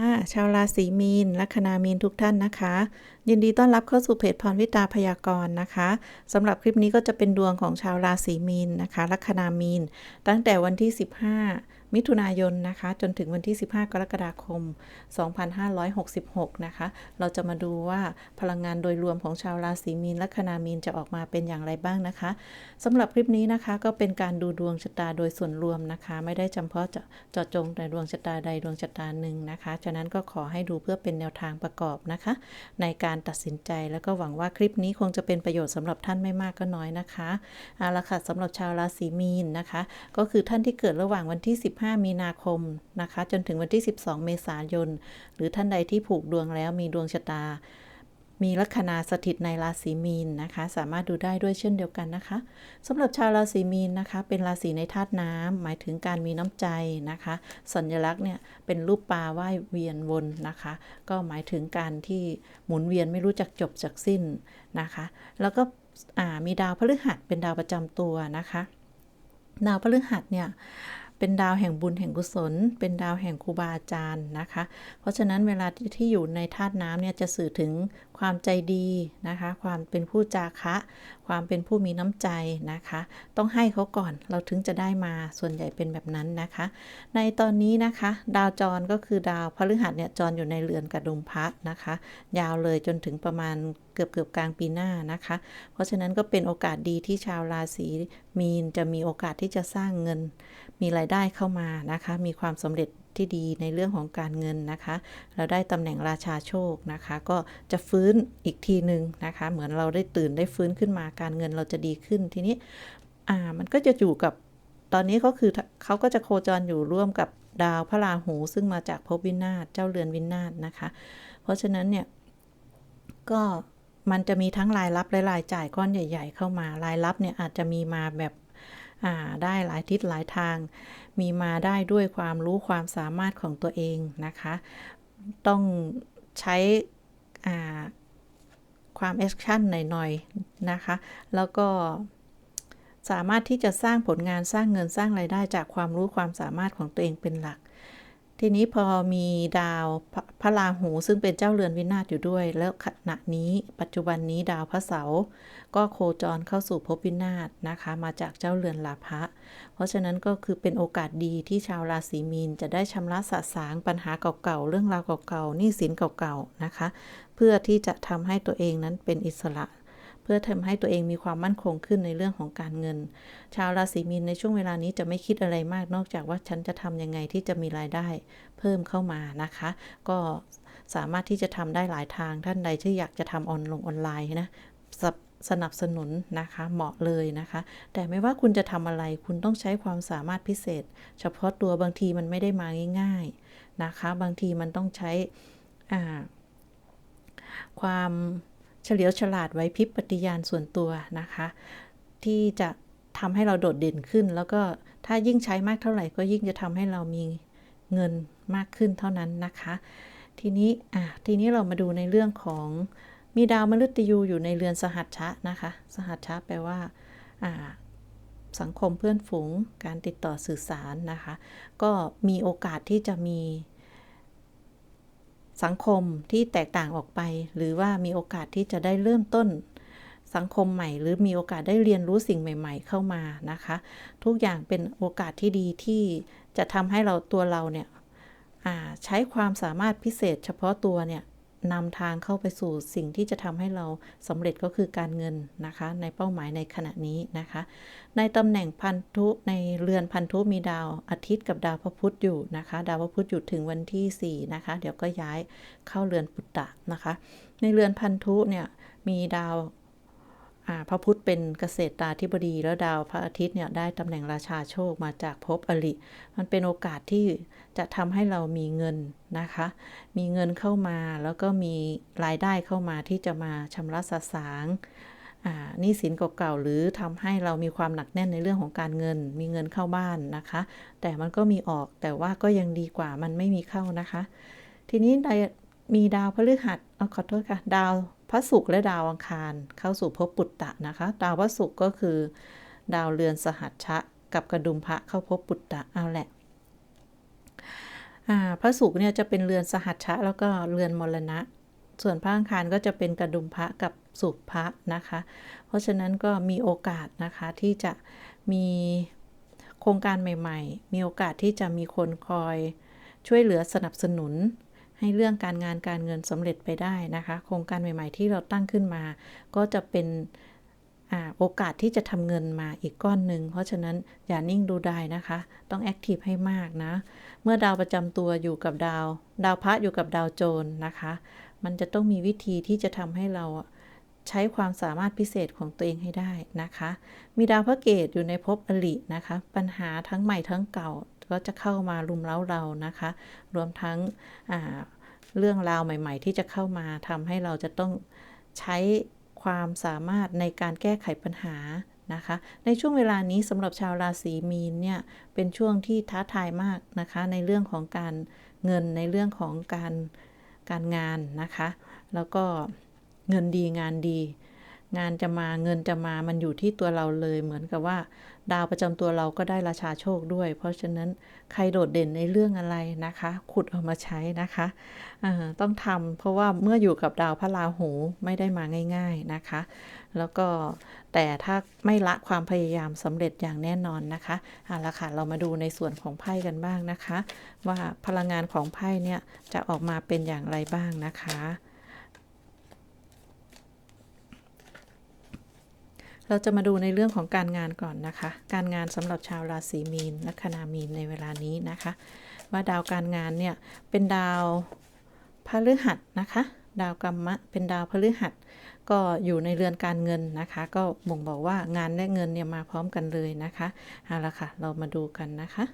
ค่ะชาวราศีมีน ลัคนามีนทุกท่านนะคะ ยินดีต้อนรับเข้าสู่เพจพรวิตาพยากรณ์นะคะสำหรับคลิปนี้ก็จะเป็นดวงของชาวราศีมีนนะคะ ลัคนามีน ตั้งแต่วันที่ 15 มิถุนายนนะคะ จนถึงวันที่ 15 กรกฎาคม 2566 นะคะ เราจะมาดูว่าพลังงานโดยรวมของชาวราศีมีนแลัคนามีนจะออกมาเป็นอย่างไรบ้างนะคะสำหรับคลิปนี้นะคะก็เป็นการดูดวงชะตาโดยส่วนรวมนะคะ ไม่ได้จำเพาะเจาะจาะจงแต่ดวงชะตาใดดวงชะตาหนึ่งนะคะ ฉะนั้นก็ขอให้ดูเพื่อเป็นแนวทางประกอบนะคะ ในการตัดสินใจแล้วก็หวังว่าคลิปนี้คงจะเป็นประโยชน์สำหรับท่านไม่มากก็น้อยนะคะเอาละค่ะสำหรับชาวราศีมีนนะคะ ก็คือท่านที่เกิดระหว่างวันที่ 15มีนาคมนะคะ จนถึงวันที่ 12 เมษายน หรือท่านใดที่ผูกดวงแล้วมีดวงชะตา มีลัคนาสถิตในราศีมีนนะคะ สามารถดูได้ด้วยเช่นเดียวกันนะคะสำหรับชาวราศีมีนนะคะ เป็นราศีในธาตุน้ำหมายถึงการมีน้ำใจนะคะ สัญลักษณ์เนี่ยเป็นรูปปลาว่ายเวียนวนนะคะ ก็หมายถึงการที่หมุนเวียนไม่รู้จักจบจากสิ้นนะคะ แล้วก็มีดาวพฤหัสเป็นดาวประจำตัวนะคะดาวพฤหัสเนี่ย เป็นดาวแห่งบุญแห่งกุศล เป็นดาวแห่งครูบาอาจารย์นะคะ เพราะฉะนั้นเวลาที่อยู่ในธาตุน้ำเนี่ยจะสื่อถึงความใจดีนะคะ ความเป็นผู้จาคะ ความเป็นผู้มีน้ำใจนะคะ ต้องให้เขาก่อนเราถึงจะได้มาส่วนใหญ่เป็นแบบนั้นนะคะ ในตอนนี้นะคะ ดาวจรก็คือดาวพฤหัสเนี่ยจรอยู่ในเรือนกระดุมพระนะคะ ยาวเลยจนถึงประมาณเกือบเกือบกลางปีหน้านะคะ เพราะฉะนั้นก็เป็นโอกาสดีที่ชาวราศีมีนจะมีโอกาสที่จะสร้างเงิน มีรายได้เข้ามานะคะ มีความสำเร็จที่ดีในเรื่องของการเงินนะคะ เราได้ตำแหน่งราชาโชคนะคะ ก็จะฟื้นอีกทีหนึ่งนะคะ เหมือนเราได้ตื่นได้ฟื้นขึ้นมาการเงินเราจะดีขึ้นทีนี้อ่ามันก็จะอยู่กับตอนนี้ก็คือเขาก็จะโคจรอยู่ร่วมกับดาวพระราหูซึ่งมาจากภพวินาศเจ้าเรือนวินาศนะคะ เพราะฉะนั้นเนี่ยก็มันจะมีทั้งรายรับและรายจ่ายก้อนใหญ่ ๆ เข้ามารายรับเนี่ยอาจจะมีมาแบบ ได้หลายทิศหลายทาง มีมาได้ด้วยความรู้ความสามารถของตัวเองนะคะ ต้องใช้ความแอคชั่นหน่อยๆนะคะ แล้วก็สามารถที่จะสร้างผลงานสร้างเงินสร้างไรายได้จากความรู้ความสามารถของตัวเองเป็นหลัก ทีนี้พอมีดาวพระราหูซึ่งเป็นเจ้าเรือนวินาศอยู่ด้วย แล้วขณะนี้ปัจจุบันนี้ดาวพระเสาร์ก็โคจรเข้าสู่ภพวินาศนะคะ มาจากเจ้าเรือนลาภะเพราะฉะนั้นก็คือเป็นโอกาสดีที่ชาวราศีมีนจะได้ชำระสะสางปัญหาเก่าๆเรื่องราวเก่าๆหนี้สินเก่าๆนะคะ เพื่อที่จะทำให้ตัวเองนั้นเป็นอิสระ เพื่อทำให้ตัวเองมีความมั่นคงขึ้นในเรื่องของการเงิน ชาวราศีมีนในช่วงเวลานี้จะไม่คิดอะไรมากนอกจากว่าฉันจะทำยังไงที่จะมีรายได้ เพิ่มเข้ามานะคะ ก็สามารถที่จะทำได้หลายทางท่านใดที่อยากจะทำออนลงออนไลน์นะสนับสนุนนะคะเหมาะเลยนะคะ แต่ไม่ว่าคุณจะทำอะไรคุณต้องใช้ความสามารถพิเศษ เฉพาะตัวบางทีมันไม่ได้มาง่าย ๆนะคะ บางทีมันต้องใช้ความ เฉลียวฉลาดไว้พริบปฏิญาณส่วนตัวนะคะ ที่จะทำให้เราโดดเด่นขึ้น แล้วก็ถ้ายิ่งใช้มากเท่าไหร่ ก็ยิ่งจะทำให้เรามีเงินมากขึ้นเท่านั้นนะคะ ทีนี้อะทีนี้เรามาดูในเรื่องของมีดาวมฤตยูอยู่ในเรือนสหัชชะนะคะ สหัชชะแปลว่าอ่าสังคมเพื่อนฝูงการติดต่อสื่อสารนะคะ ก็มีโอกาสที่จะมี สังคมที่แตกต่างออกไป หรือว่ามีโอกาสที่จะได้เริ่มต้นสังคมใหม่ หรือมีโอกาสได้เรียนรู้สิ่งใหม่ ๆ เข้ามานะคะ ทุกอย่างเป็นโอกาสที่ดีที่จะทำให้เราตัวเราเนี่ยใช้ความสามารถพิเศษเฉพาะตัวเนี่ย นำทางเข้าไปสู่สิ่งที่จะทำให้เราสำเร็จก็คือการเงินนะคะ ในเป้าหมายในขณะนี้นะคะ ในตำแหน่งพันธุในเรือนพันธุมีดาวอาทิตย์กับดาวพระพุธอยู่นะคะ ดาวพระพุธอยู่ถึงวันที่ 4 นะคะ เดี๋ยวก็ย้ายเข้าเรือนปุตตะนะคะ ในเรือนพันธุเนี่ยมีดาว พระพุธเป็นเกษตรตาธิบดีแล้วดาวพระอาทิตย์เนี่ยได้ตำแหน่งราชาโชคมาจากภพอริ มันเป็นโอกาสที่จะทำให้เรามีเงินนะคะ มีเงินเข้ามาแล้วก็มีรายได้เข้ามาที่จะมาชำระสะสางหนี้สินเก่าๆหรือทำให้เรามีความหนักแน่นในเรื่องของการเงิน มีเงินเข้าบ้านนะคะ แต่มันก็มีออกแต่ว่าก็ยังดีกว่ามันไม่มีเข้านะคะ ทีนี้มีดาวพฤหัสอขอโทษค่ะ ดาว พระศุกร์และดาวอังคารเข้าสู่ภพปุตตะนะคะ ดาวพระศุกร์ก็คือ ดาวเรือนสหัชชะ กับกระดุมพระเข้าภพปุตตะเอาแหละพระศุกร์เนี่ยจะเป็นเรือนสหัชชะ แล้วก็เรือนมรณะ ส่วนพระอังคารก็จะเป็นกระดุมพระกับสุภพระนะคะ เพราะฉะนั้นก็มีโอกาสนะคะที่จะมีโครงการใหม่ ๆ มีโอกาสที่จะมีคนคอยช่วยเหลือสนับสนุน ให้เรื่องการงานการเงินสำเร็จไปได้นะคะ โครงการใหม่ ๆ ที่เราตั้งขึ้นมา ก็จะเป็นโอกาสที่จะทำเงินมาอีกก้อนหนึ่ง เพราะฉะนั้นอย่านิ่งดูได้นะคะ ต้องแอคทีฟให้มากนะ เมื่อดาวประจำตัวอยู่กับดาว ดาวพระอยู่กับดาวโจรนะคะ มันจะต้องมีวิธีที่จะทำให้เราใช้ความสามารถพิเศษของตัวเองให้ได้นะคะ มีดาวพระเกตอยู่ในภพอลินะคะ ปัญหาทั้งใหม่ทั้งเก่า ก็จะเข้ามารุมเร้าเรานะคะ รวมทั้งเรื่องราวใหม่ ๆ ที่จะเข้ามาทำให้เราจะต้องใช้ความสามารถในการแก้ไขปัญหานะคะ ในช่วงเวลานี้สำหรับชาวราศีมีนเนี่ย เป็นช่วงที่ท้าทายมากนะคะ ในเรื่องของการเงินในเรื่องของการการงานนะคะ แล้วก็เงินดีงานดี งานจะมาเงินจะมามันอยู่ที่ตัวเราเลย เหมือนกับว่า ดาวประจำตัวเราก็ได้ราชาโชคด้วย เพราะฉะนั้นใครโดดเด่นในเรื่องอะไรนะคะ ขุดออกมาใช้นะคะต้องทำเพราะว่าเมื่ออยู่กับดาวพระราหูไม่ได้มาง่าย ๆนะคะ แล้วก็แต่ถ้าไม่ละความพยายามสำเร็จอย่างแน่นอนนะคะเอาละค่ะเรามาดูในส่วนของไพ่กันบ้างนะคะ ว่าพลังงานของไพ่เนี่ยจะออกมาเป็นอย่างไรบ้างนะคะ เราจะมาดูในเรื่องของการงานก่อนนะคะ การงานสำหรับชาวราศีมีนลัคนามีนในเวลานี้นะคะ ว่าดาวการงานเนี่ยเป็นดาวพฤหัสนะคะ ดาวกรรมะเป็นดาวพฤหัส ก็อยู่ในเรือนการเงินนะคะ ก็บ่งบอกว่างานและเงินเนี่ยมาพร้อมกันเลยนะคะเอาละค่ะ เรามาดูกันนะคะ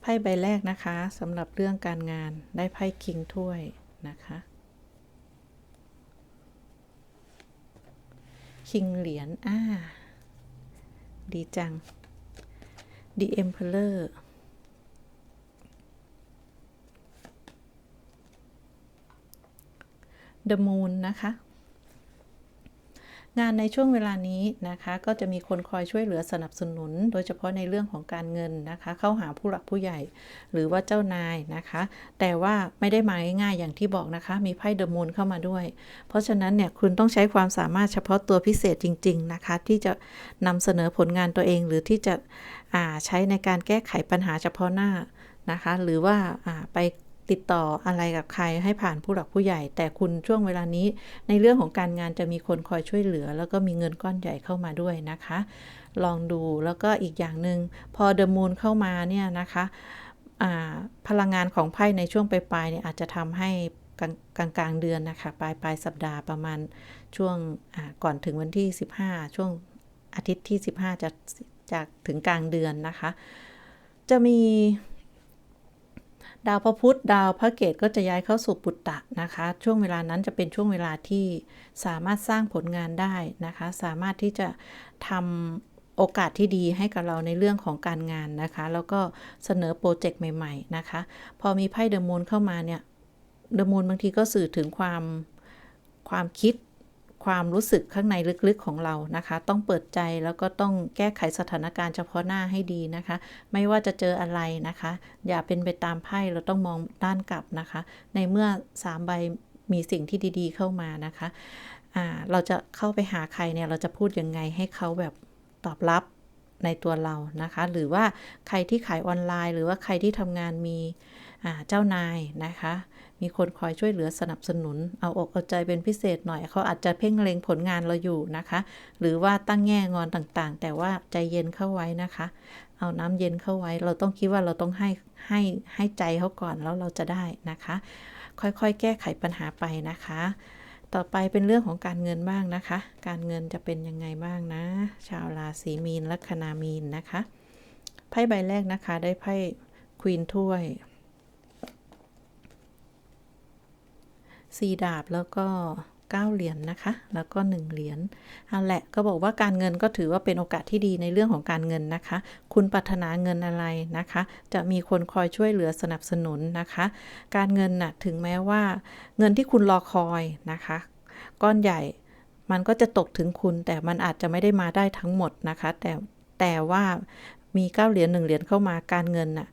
ไพ่ใบแรกนะคะสำหรับเรื่องการงานได้ไพ่คิงถ้วยนะคะ คิงเหรียญอ่า ดีจัง The Emperor The Moon นะคะ งานในช่วงเวลานี้นะคะ ก็จะมีคนคอยช่วยเหลือสนับสนุน โดยเฉพาะในเรื่องของการเงินนะคะ เข้าหาผู้หลักผู้ใหญ่ หรือว่าเจ้านายนะคะ แต่ว่าไม่ได้มาง่ายๆอย่างที่บอกนะคะ มีไพ่เดอะมูนเข้ามาด้วย เพราะฉะนั้นเนี่ยคุณต้องใช้ความสามารถเฉพาะตัวพิเศษจริง ๆนะคะ ที่จะนำเสนอผลงานตัวเองหรือที่จะใช้ในการแก้ไขปัญหาเฉพาะหน้านะคะ หรือว่าไป ติดต่ออะไรกับใครให้ผ่านผู้หลักผู้ใหญ่ แต่คุณช่วงเวลานี้ ในเรื่องของการงานจะมีคนคอยช่วยเหลือ แล้วก็มีเงินก้อนใหญ่เข้ามาด้วยนะคะ ลองดูแล้วก็อีกอย่างหนึ่งพอเดอะมูนเข้ามาเนี่ยนะคะพลังงานของไพ่ในช่วงปลายๆเนี่ยอาจจะทำให้กลางกลางเดือนนะคะปลายปลายสัปดาห์ประมาณช่วงก่อนถึงวันที่ 15 ช่วงอาทิตย์ที่ 15 จะจากถึงกลางเดือนนะคะ จะมี ดาวพระพุธดาวพระเกตก็จะย้ายเข้าสู่ปุตตะนะคะ ช่วงเวลานั้นจะเป็นช่วงเวลาที่สามารถสร้างผลงานได้นะคะ สามารถที่จะทำโอกาสที่ดีให้กับเราในเรื่องของการงานนะคะ แล้วก็เสนอโปรเจกต์ใหม่ๆนะคะ พอมีไพ่เดอะมูนเข้ามาเนี่ยเดอะมูนบางทีก็สื่อถึงความความคิด ความรู้สึกข้างในลึกๆของเรานะคะ ต้องเปิดใจแล้วก็ต้องแก้ไขสถานการณ์เฉพาะหน้าให้ดีนะคะ ไม่ว่าจะเจออะไรนะคะ อย่าเป็นไปตามไพ่เราต้องมองด้านกลับนะคะ ในเมื่อ3ใบมีสิ่งที่ดีๆเข้ามานะคะเราจะเข้าไปหาใครเนี่ยเราจะพูดยังไงให้เขาแบบตอบรับในตัวเรานะคะ หรือว่าใครที่ขายออนไลน์ หรือว่าใครที่ทำงานมีเจ้านายนะคะ มีคนคอยช่วยเหลือสนับสนุน เอาอกเอาใจเป็นพิเศษหน่อย เขาอาจจะเพ่งเล็งผลงานเราอยู่นะคะ หรือว่าตั้งแง่งอนต่างๆ แต่ว่าใจเย็นเข้าไว้นะคะ เอาน้ำเย็นเข้าไว้ เราต้องคิดว่าเราต้องให้ให้ให้ใจเขาก่อนแล้วเราจะได้นะคะ ค่อยๆ แก้ไขปัญหาไปนะคะ ต่อไปเป็นเรื่องของการเงินบ้างนะคะ การเงินจะเป็นยังไงบ้างนะ ชาวราศีมีนลัคนามีนนะคะไพ่ใบแรกนะคะได้ไพ่ควีนถ้วย 4 ดาบแล้วก็ 9 เหรียญนนะคะ แล้วก็ 1 เหรียญเอาแหละก็บอกว่าการเงินก็ถือว่าเป็นโอกาสที่ดีในเรื่องของการเงินนะคะ คุณปรารถนาเงินอะไรนะคะ จะมีคนคอยช่วยเหลือสนับสนุนนะคะ การเงินนะ่ะถึงแม้ว่า เงินที่คุณรอคอยนะคะ ก้อนใหญ่มันก็จะตกถึงคุณ แต่มันอาจจะไม่ได้มาได้ทั้งหมดนะคะ แต่แต่ว่ามีเก้าเหรียญหนึ่งเหรียญเข้ามาการเงินน่ะ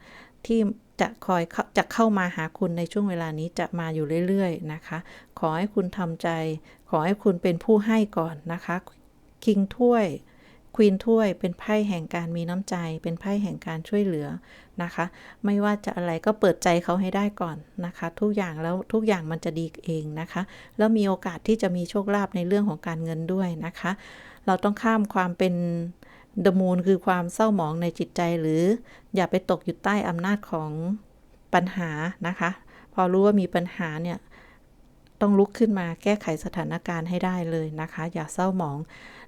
ที่ จะคอยจะเข้ามาหาคุณในช่วงเวลานี้จะมาอยู่เรื่อยๆนะคะ ขอให้คุณทำใจ ขอให้คุณเป็นผู้ให้ก่อนนะคะคิงถ้วยควีนถ้วยเป็นไพ่แห่งการมีน้ำใจ เป็นไพ่แห่งการช่วยเหลือนะคะ ไม่ว่าจะอะไรก็เปิดใจเขาให้ได้ก่อนนะคะ ทุกอย่างแล้วทุกอย่างมันจะดีเองนะคะ แล้วมีโอกาสที่จะมีโชคลาภในเรื่องของการเงินด้วยนะคะ เราต้องข้ามความเป็น เดมูนคือความเศร้าหมองในจิตใจหรืออย่าไปตกอยู่ใต้อำนาจของปัญหานะคะ พอรู้ว่ามีปัญหาเนี่ย ต้องลุกขึ้นมาแก้ไขสถานการณ์ให้ได้เลยนะคะ อย่าเศร้าหมอง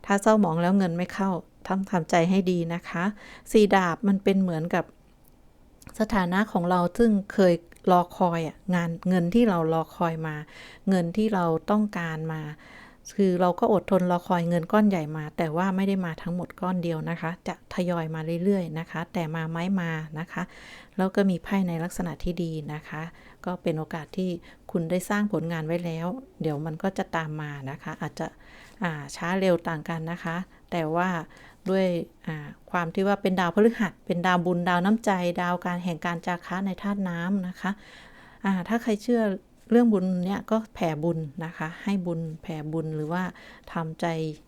ถ้าเศร้าหมองแล้วเงินไม่เข้าทำทำใจให้ดีนะคะสีดาบมันเป็นเหมือนกับสถานะของเราซึ่งเคยรอคอยอะงานเงินที่เรารอคอยมา เงินที่เราต้องการมา คือเราก็อดทนรอคอยเงินก้อนใหญ่มา แต่ว่าไม่ได้มาทั้งหมดก้อนเดียวนะคะ จะทยอยมาเรื่อยๆนะคะ แต่มาไม้มานะคะ แล้วก็มีไพ่ในลักษณะที่ดีนะคะ ก็เป็นโอกาสที่คุณได้สร้างผลงานไว้แล้ว เดี๋ยวมันก็จะตามมานะคะ อาจจะช้าเร็วต่างกันนะคะ แต่ว่าด้วยความที่ว่าเป็นดาวพฤหัส เป็นดาวบุญดาวน้ำใจ ดาวการแห่งการจาคะในธาตุน้ำนะคะถ้าใครเชื่อ เรื่องบุญเนี่ยก็แผ่บุญนะคะ ให้บุญแผ่บุญหรือว่าทำใจ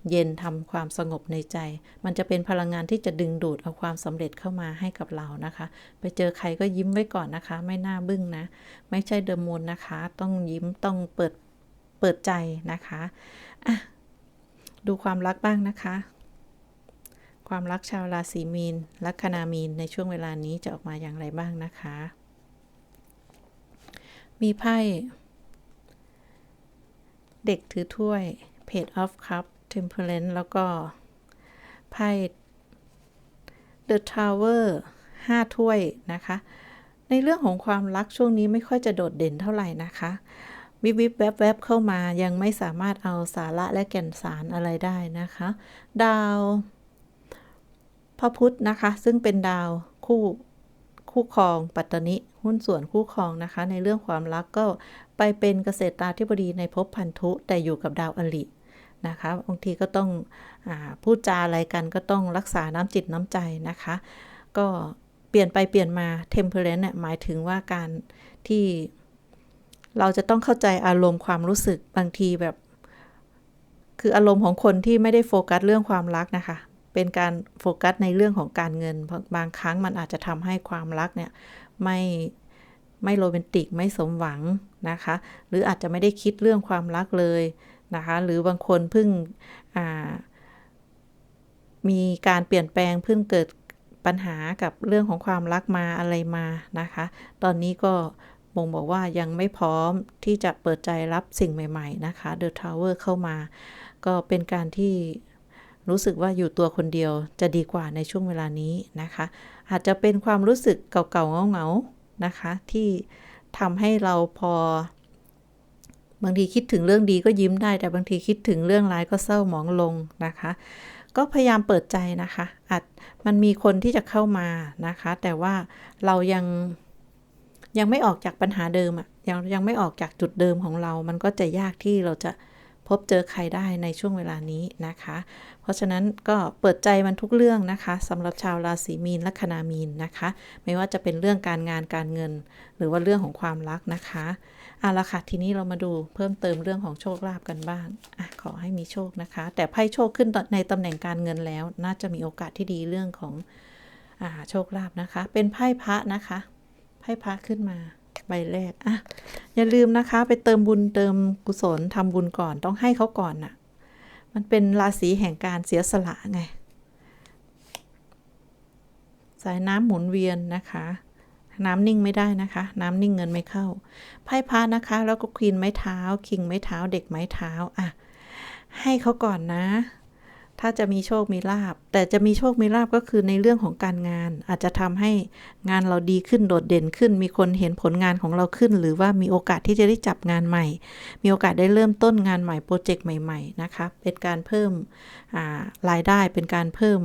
เย็นทำความสงบในใจ มันจะเป็นพลังงานที่จะดึงดูดเอาความสำเร็จเข้ามาให้กับเรานะคะ ไปเจอใครก็ยิ้มไว้ก่อนนะคะ ไม่น่าบึ้งนะ ไม่ใช่เดมนนะคะ ต้องยิ้มต้องเปิดเปิดใจนะคะอะดูความรักบ้างนะคะ ความรักชาวราศีมีนลัคนามีนในช่วงเวลานี้จะออกมาอย่างไรบ้างนะคะ มีไพ่ เด็กถือถ้วย Page of Cup Temperance แล้วก็ ไพ่ The Tower 5ถ้วยนะคะ ในเรื่องของความรักช่วงนี้ไม่ค่อยจะโดดเด่นเท่าไหร่นะคะวิบวิบแวบแวบเข้ามายังไม่สามารถเอาสาระและแก่นสารอะไรได้นะคะ ดาวพระพุธนะคะ ซึ่งเป็นดาวคู่คู่ครองปัตตนิ หุ้นส่วนคู่ครองนะคะ ในเรื่องความรักก็ไปเป็นเกษตราธิบดีในภพพันธุแต่อยู่กับดาวอลินะคะบางทีก็ต้องอพูดจาอะไรกันก็ต้องรักษาน้ำจิตน้ำใจนะคะ ก็เปลี่ยนไปเปลี่ยนมา temperance เนี่ยหมายถึงว่าการที่เราจะต้องเข้าใจอารมณ์ความรู้สึกบางทีแบบ คืออารมณ์ของคนที่ไม่ได้โฟกัสเรื่องความรักนะคะ เป็นการโฟกัสในเรื่องของการเงินบางครั้งมันอาจจะทำให้ความรักเนี่ย ไม่ไม่โรแมนติกไม่สมหวังนะคะ หรืออาจจะไม่ได้คิดเรื่องความรักเลยนะคะ หรือบางคนเพิ่งมีการเปลี่ยนแปลงเพิ่งเกิดปัญหากับเรื่องของความรักมาอะไรมานะคะ ตอนนี้ก็บ่งบอกว่ายังไม่พร้อมที่จะเปิดใจรับสิ่งใหม่ ๆ นะคะ The Tower เข้ามา ก็เป็นการที่รู้สึกว่าอยู่ตัวคนเดียวจะดีกว่าในช่วงเวลานี้นะคะ อาจจะเป็นความรู้สึกเก่าๆเงาๆนะคะ ที่ทำให้เราพอ บางทีคิดถึงเรื่องดีก็ยิ้มได้ แต่บางทีคิดถึงเรื่องร้ายก็เศร้าหมองลงนะคะ ก็พยายามเปิดใจนะคะอาจมันมีคนที่จะเข้ามานะคะ แต่ว่าเรายังยังไม่ออกจากปัญหาเดิมอะยังยังไม่ออกจากจุดเดิมของเรา มันก็จะยากที่เราจะ บเจอใครได้ในช่วงเวลานี้นะคะ เพราะฉะนั้นก็เปิดใจมันทุกเรื่องนะคะสำหรับชาวราศีมีนและคณามีนนะคะ ไม่ว่าจะเป็นเรื่องการงานการเงิน หรือว่าเรื่องของความรักนะคะเอาละค่ะทีนี้เรามาดูเพิ่มเติมเรื่องของโชคลาภกันบ้างอขอให้มีโชคนะคะ แต่ไพ่โชคขึ้นในตำแหน่งการเงินแล้ว น่าจะมีโอกาสที่ดีเรื่องของอโชคลาภนะคะ เป็นไพ่พระนะคะไพ่พระขึ้นมา ใบแรกอะอย่าลืมนะคะ ไปเติมบุญเติมกุศลทำบุญก่อนต้องให้เขาก่อนน่ะ มันเป็นราศีแห่งการเสียสละไง สายน้ำหมุนเวียนนะคะ น้ำนิ่งไม่ได้นะคะ น้ำนิ่งเงินไม่เข้า ไพ่พานะคะ แล้วก็ควีนไม้เท้า คิงไม้เท้า เด็กไม้เท้า อะ ให้เขาก่อนนะ ถ้าจะมีโชคมีลาบ แต่จะมีโชคมีลาบก็คือในเรื่องของการงาน อาจจะทำให้งานเราดีขึ้นโดดเด่นขึ้น มีคนเห็นผลงานของเราขึ้น หรือว่ามีโอกาสที่จะได้จับงานใหม่ มีโอกาสได้เริ่มต้นงานใหม่โปรเจกต์ใหม่ ๆ นะคะ เป็นการเพิ่มรายได้เป็นการเพิ่ม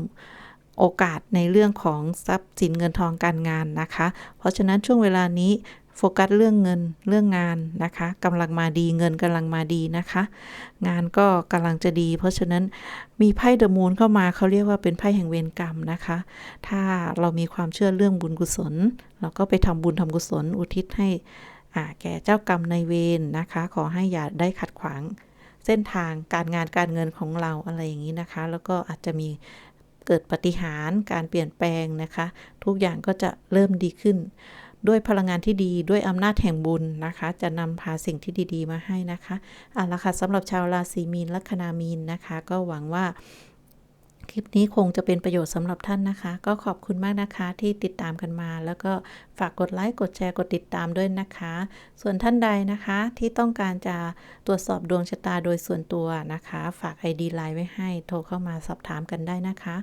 โอกาสในเรื่องของทรัพย์สินเงินทองการงานนะคะ เพราะฉะนั้นช่วงเวลานี้ โฟกัสเรื่องเงินเรื่องงานนะคะกำลังมาดีเงินกำลังมาดีนะคะ งานก็กำลังจะดี เพราะฉะนั้นมีไพ่เดอะมูนเข้ามาเขาเรียกว่าเป็นไพ่แห่งเวรกรรมนะคะ ถ้าเรามีความเชื่อเรื่องบุญกุศล เราก็ไปทำบุญทำกุศลอุทิศให้แก่เจ้ากรรมในเวรนะคะ ขอให้อย่าได้ขัดขวางเส้นทางการงานการเงินของเราอะไรอย่างนี้นะคะ แล้วก็อาจจะมีเกิดปฏิหารการเปลี่ยนแปลงนะคะ ทุกอย่างก็จะเริ่มดีขึ้น ด้วยพลังงานที่ดีด้วยอำนาจแห่งบุญนะคะ จะนำพาสิ่งที่ดี ๆ มาให้นะคะเอาละค่ะสำหรับชาวราศีมีนลัคนามีนนะคะ ก็หวังว่าคลิปนี้คงจะเป็นประโยชน์สำหรับท่านนะคะ ก็ขอบคุณมากนะคะที่ติดตามกันมา แล้วก็ฝากกดไลค์กดแชร์กดติดตามด้วยนะคะ ส่วนท่านใดนะคะที่ต้องการจะตรวจสอบดวงชะตาโดยส่วนตัวนะคะ ฝาก ID ไลน์ไว้ให้โทรเข้ามาสอบถามกันได้นะคะ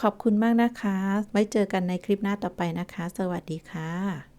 ขอบคุณมากนะคะ ไว้เจอกันในคลิปหน้าต่อไปนะคะ สวัสดีค่ะ